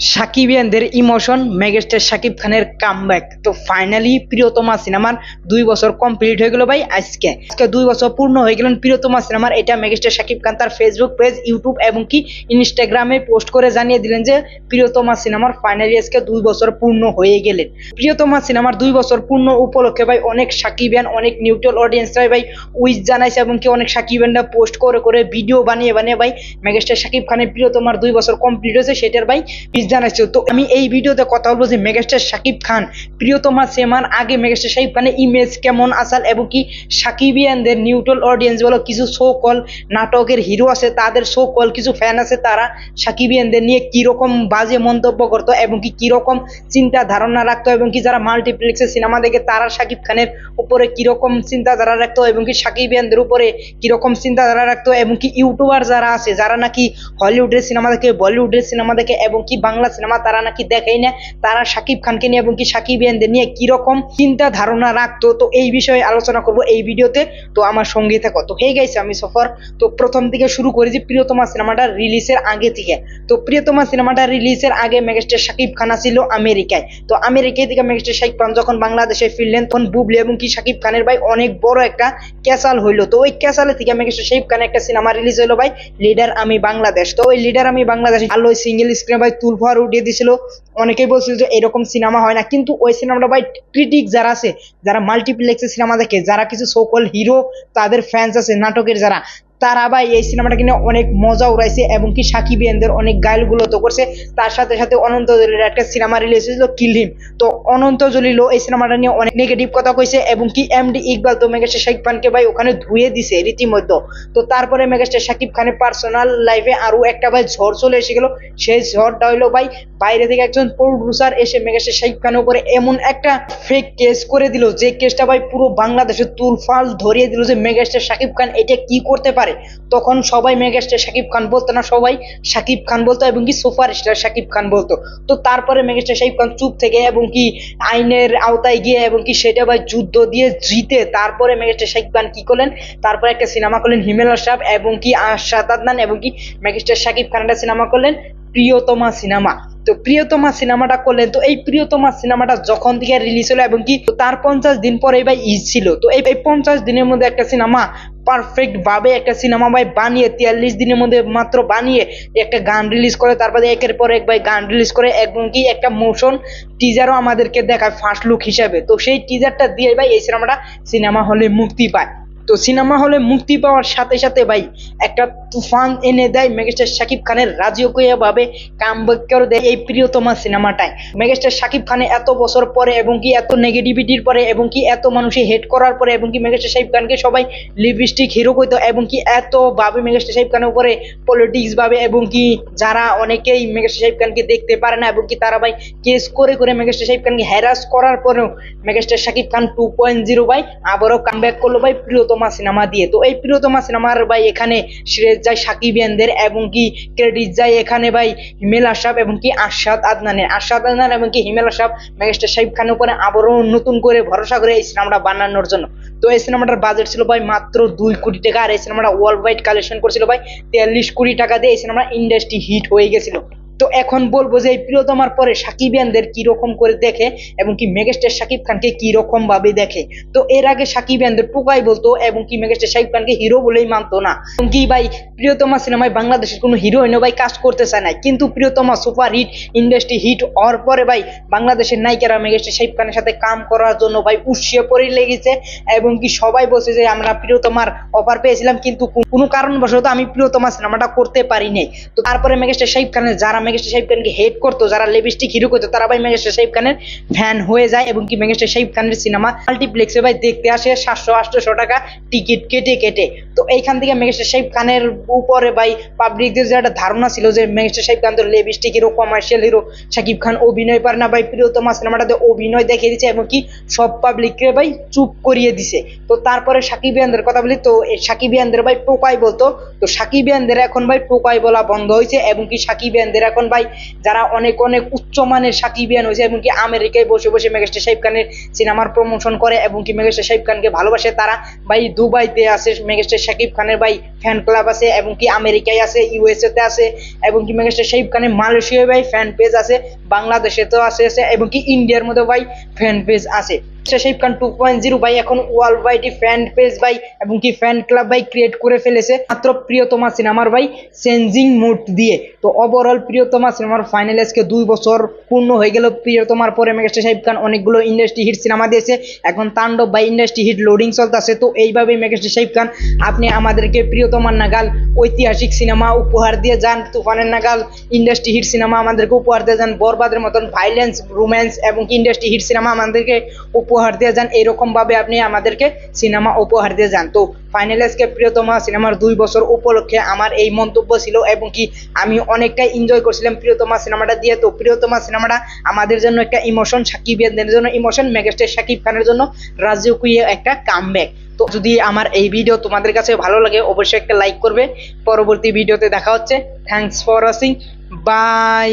সাকিবিয়ানদের emotion, megastar Shakib খানের comeback. তো finally প্রিয়তমা সিনেমার দুই বছর কমপ্লিট হয়ে গেল ভাই আজকে। আজকে দুই বছর পূর্ণ হয়ে গেলেন প্রিয়তমা সিনেমার। এটা মেগাস্টার সাকিব খান তার ফেসবুক পেজ ইউটিউব এবং কি ইনস্টাগ্রামে পোস্ট করে জানিয়ে দিলেন যে প্রিয়তমা সিনেমার ফাইনালি আজকে দুই বছর পূর্ণ হয়ে গেলেন। প্রিয়তমা সিনেমার দুই বছর পূর্ণ উপলক্ষে ভাই অনেক সাকিবিয়ান, অনেক নিউট্রাল অডিয়েন্সরাই ভাই উইশ জানাইছে এবং কি অনেক সাকিবিয়ানরা পোস্ট করে করে ভিডিও বানিয়ে বানিয়ে ভাই মেগাস্টার সাকিব খানের প্রিয়তমার দুই বছর কমপ্লিট হয়েছে। সেটার ভাই জানাইছে? তো আমি এই ভিডিওতে কথা বলব যে মেগাস্টার সাকিব খান, প্রিয়তমা সিনেমার আগে মেগাস্টার সাকিব খানের ইমেজ কেমন আসাল এবং কি সাকিবিয়ানদের নিউট্রাল অডিয়েন্স বলো, কিছু শো কল নাটকের হিরো আছে, তাদের শো কল কিছু ফ্যান আছে, তারা সাকিবিয়ানদের নিয়ে কীরকম বাজে মন্তব্য করতো এবং কি কীরকম চিন্তা ধারণা রাখতো এবং কি যারা মাল্টিপ্লেক্সে সিনেমা দেখে, তারা সাকিব খানের উপরে কীরকম চিন্তাধারা রাখতো এবং কি সাকিবিয়ানদের উপরে কীরকম চিন্তাধারা রাখতো এবং কি ইউটিউবার যারা আছে, যারা নাকি হলিউডের সিনেমা দেখে বলিউডের সিনেমা দেখে এবং কি বাংলা সিনেমা, তারা নাকি দেখেই না তারা সাকিব খানকে নিয়ে এবং কি সাকিবিয়ানদের নিয়ে কীরকম চিন্তা ধারণা রাখতো, তো এই বিষয়ে আলোচনা করব এই ভিডিওতে। তো আমার সঙ্গে থাকো। তো হয়ে গেছে আমি সফর। তো প্রথম থেকে শুরু করি যে প্রিয়তমা সিনেমাটা রিলিজের আগে থেকে। তো প্রিয়তমা সিনেমাটা রিলিজের আগে মেগাস্টার সাকিব খান ছিল আমেরিকায়। তো আমেরিকায় থেকে মেগাস্টার সাকিব খান যখন বাংলাদেশে ফিরলেন, তখন বুবলি এবং কি সাকিব খানের ভাই অনেক বড় একটা ক্যাসাল হইল। তো ওই ক্যাসালে থেকে মেগাস্টার সাকিব খানের একটা সিনেমা রিলিজ হইল ভাই, লিডার আমি বাংলাদেশ। তো ওই লিডার আমি বাংলাদেশ আলো সিঙ্গেল স্ক্রিনে ভাই তুলফার উঠিয়ে দিয়েছিল অনেকেই বলছিল যে এরকম সিনেমা হয় না, কিন্তু ওই সিনেমাটা ভাই ক্রিটিক যারা আছে, যারা মাল্টিপ্লেক্সে সিনেমা দেখে, যারা কিছু সকল হিরো তাদের ফ্যান্স আছে, নাটকের যারা, তারা ভাই এই সিনেমাটা নিয়ে অনেক মজা উড়াইছে এবং কি সাকিবিয়ানদের অনেক গায়লগুলো তো করছে, তার সাথে সাথে অনন্ত জলিলের একটা সিনেমা রিলিজ হয়েছিল কিলহিম তো অনন্ত জলিলও এই সিনেমাটা নিয়ে অনেক নেগেটিভ কথা কইছে এবং কি এমডি ইকবাল তো মেগাস্টার শাকিব খানকে ভাই ওখানে ধুয়ে দিছে রীতিমধ্যে তো তারপরে মেগাস্টার শাকিব খানের পার্সোনাল লাইফে আরও একটা ভাই ঝড় চলে এসে গেল, সেই ঝড়টা হইল ভাই বাইরে থেকে একজন প্রডিউসার এসে মেগাস্টার শাকিব খানের উপরে এমন একটা ফেক কেস করে দিল যে কেসটা ভাই পুরো বাংলাদেশে তুলফাল ধরিয়ে দিল যে মেগাস্টার শাকিব খান এটা কি করতে পারে? তখন সবাই মেগাস্টার শাকিব খান বলতো না, সবাই শাকিব খান বলতো এবং কি সুপার স্টার শাকিব খান বলতো। তো তারপরে মেগাস্টার শাকিব খান চুপ থেকে এবং কি আইনের আওতায় গিয়ে এবং কি সেটা ভাই যুদ্ধ দিয়ে জিতে তারপরে মেগাস্টার শাকিব খান কি করলেন? তারপরে একটা সিনেমা করলেন হিমেল আশরাফ এবং কি আশাদ আদনান এবং কি মেগাস্টার শাকিব খান একটা সিনেমা করলেন প্রিয়তমা সিনেমা। তো প্রিয়তমা সিনেমাটা করলেন। তো এই প্রিয়তমা সিনেমাটা যখন থেকে রিলিজ হলো এবং কি তার পঞ্চাশ দিন পরে ভাই ঈদ ছিল। তো এই পঞ্চাশ দিনের মধ্যে একটা সিনেমা পারফেক্ট ভাবে একটা সিনেমা ভাই বানিয়ে, তিয়াল্লিশ দিনের মধ্যে মাত্র বানিয়ে একটা গান রিলিজ করে, তারপরে একের পর এক ভাই গান রিলিজ করে এবং কি একটা মোশন টিজারও আমাদেরকে দেখায় ফার্স্ট লুক হিসাবে। তো সেই টিজারটা দিয়ে ভাই এই সিনেমাটা সিনেমা হলে মুক্তি পায়। তো সিনেমা হলে মুক্তি পাওয়ার সাথে সাথে ভাই একটা তুফান এনে দেয় মেগাস্টার শাকিব খানের রাজকীয় ভাবে কামব্যাক করে দেয় এই প্রিয়তমা সিনেমাটায়। মেগাস্টার শাকিব খানের এত বছর পরে এবং কি এত নেগেটিভিটির পরে এবং কি এত মানুষই হেট করার পরে এবং কি মেগাস্টার শাকিব খানকে সবাই লিপস্টিক হিরো কইতো এবং কি এত ভাবে মেগাস্টার শাকিব খানের উপরে পলিটিক্স ভাবে এবং কি যারা অনেকেই মেগাস্টার শাকিব খানকে দেখতে পারে না এবং কি তারা ভাই কেস করে করে মেগাস্টার শাকিব খানকে হ্যারাস করার পরেও megastar Shakib Khan two point zero ভাই আবারও কামব্যাক করল ভাই প্রিয়তমা সিনেমা দিয়ে। তো এই প্রিয়তমা সিনেমার ভাই এখানে সিরেজ যায় সাকিবিয়ানদের এবং কি ক্রেডিট যায় এখানে ভাই হিমেল আশরাফ এবং কি আশাদ আদনানের। আশাদ আদনান এবং কি হিমেল আশরাফ, মেগাস্টার সাহিব খানের উপরে আবারও নতুন করে ভরসা করে এই সিনেমাটা বানানোর জন্য। তো এই সিনেমাটার বাজেট ছিল ভাই মাত্র দুই কোটি টাকা। আর এই সিনেমাটা ওয়ার্ল্ড ওয়াইড কালেকশন করছিল ভাই তেয়াল্লিশ কোটি টাকা দিয়ে এই সিনেমাটা ইন্ডাস্ট্রি হিট হয়ে গেছিল। তো এখন বলব যে এই প্রিয়তমার পরে সাকিবিয়ানদের কি রকম করে দেখে এবং কি মেগাস্টার সাকিব খানকে কি রকম ভাবে দেখে? তো এর আগে সাকিবিয়ানদের টোকাই বলতো এবং কি মেগাস্টার সাকিব খানকে হিরো বলেই মানতো না। এবং কি ভাই, প্রিয়তমা সিনেমায় বাংলাদেশের কোনো হিরোইনও ভাই কাজ করতে চায় না কিন্তু প্রিয়তমা সুপার হিট ইন্ডাস্ট্রি হিট হওয়ার পরে ভাই, বাংলাদেশের নায়িকারা মেগাস্টার সাকিব খানের সাথে কাম করার জন্য ভাই উৎসে পড়ে লেগেছে এবং কি সবাই বলছে যে আমরা প্রিয়তমার অফার পেয়েছিলাম, কিন্তু কোন- কোনো কারণবশত আমি প্রিয়তমা সিনেমাটা করতে পারি নাই। তো তারপরে মেগাস্টার সাকিব খানের যারা মেগাস্টার সাকিব খানকে হেট করতো, যারা লিপস্টিক হিরো করতো, তারা ভাই মেগাস্টার সাকিব খানের ফ্যান হয়ে যায় এবং কি মেগাস্টার সাকিব খানের সিনেমা মাল্টিপ্লেক্সে ভাই দেখতে আসে সাতশো, আটশো টাকা টিকিট কেটে কেটে। তো এইখান থেকে মেগাস্টার সাকিব খানের উপরে ভাই পাবলিকদের যে একটা ধারণা ছিল যে মেগাস্টার সাকিব খান তো lipstick hero commercial hero Shakib Khan অভিনয় পারে না ভাই, প্রিয়তমা সিনেমাটাতে অভিনয় দেখিয়ে দিচ্ছে এবং কি সব পাবলিককে ভাই চুপ করিয়ে দিছে। তো তারপরে সাকিবিয়ানদের কথা বলি, তো এই সাকিবিয়ানদের ভাই টোকাই বলতো, তো সাকিবিয়ানদের এখন ভাই টোকাই বলা বন্ধ হয়েছে এবং কি সাকিবিয়ানদের এখন এখন ভাই যারা অনেক অনেক উচ্চমানের সাকিবিয়ান হয়েছে এবং কি আমেরিকায় বসে বসে মেগাস্টার শাহিব খানের সিনেমার প্রমোশন করে এবং কি মেগাস্টার শাহিব খানকে ভালোবাসে, তারা ভাই দুবাইতে আছে, মেগাস্টার শাকিব খানের ভাই ফ্যান ক্লাব আছে এবং কি আমেরিকায় আছে ইউএসএ তে আছে এবং কি মেগাস্টার শাহিব খানের মালয়েশিয়ায় ভাই ফ্যান পেজ আছে বাংলাদেশে তো আছে এবং কি ইন্ডিয়ার মধ্যে ভাই ফ্যান পেজ আছে। Megastar Khan two point zero ভাই, এখন ওয়ার্ল্ড ফ্যান পেজ ভাই, এবং কি ফ্যান ক্লাব ভাই ক্রিয়েট করে ফেলেছে। মাত্র প্রিয়তমা সিনেমার ভাই চেঞ্জিং মুড দিয়ে। তো ওভারঅল প্রিয়তমা সিনেমার ফাইনাল দুই বছর পূর্ণ হয়ে গেল। প্রিয়তমার পরে শাহিব খান অনেকগুলো ইন্ডাস্ট্রি হিট সিনেমা দিয়েছে। এখন তাণ্ডব ইন্ডাস্ট্রি হিট লোডিং চলতেছে। তো শাহিব খান আপনি আমাদেরকে প্রিয়তমার নাগাল ঐতিহাসিক সিনেমা উপহার দিয়ে যান, তুফানের নাগাল ইন্ডাস্ট্রি হিট সিনেমা আমাদেরকে উপহার দিয়ে যান, বরবাদের মতন ভাইলেন্স রোম্যান্স এবং ইন্ডাস্ট্রি হিট সিনেমা আমাদেরকে উপহার দিয়ে যান এরকম ভাবে আপনি আমাদেরকে সিনেমা উপহার দিয়ে যান। তো ফাইনাল আজকে প্রিয়তমা, সিনেমার দুই বছর উপলক্ষে আমার এই মন্তব্য ছিল এবং কি আমি অনেকটাই এনজয় করছিলাম প্রিয়তমা সিনেমাটা দিয়ে। তো প্রিয়তমা সিনেমাটা আমাদের জন্য একটা ইমোশন সাকিবের জন্য ইমোশন মেগাস্টার সাকিব খানের জন্য রাজকীয় একটা কামব্যাক তো যদি আমার এই ভিডিও তোমাদের কাছে ভালো লাগে, অবশ্যই একটা লাইক করবে। পরবর্তী ভিডিওতে দেখা হচ্ছে। Thanks for watching by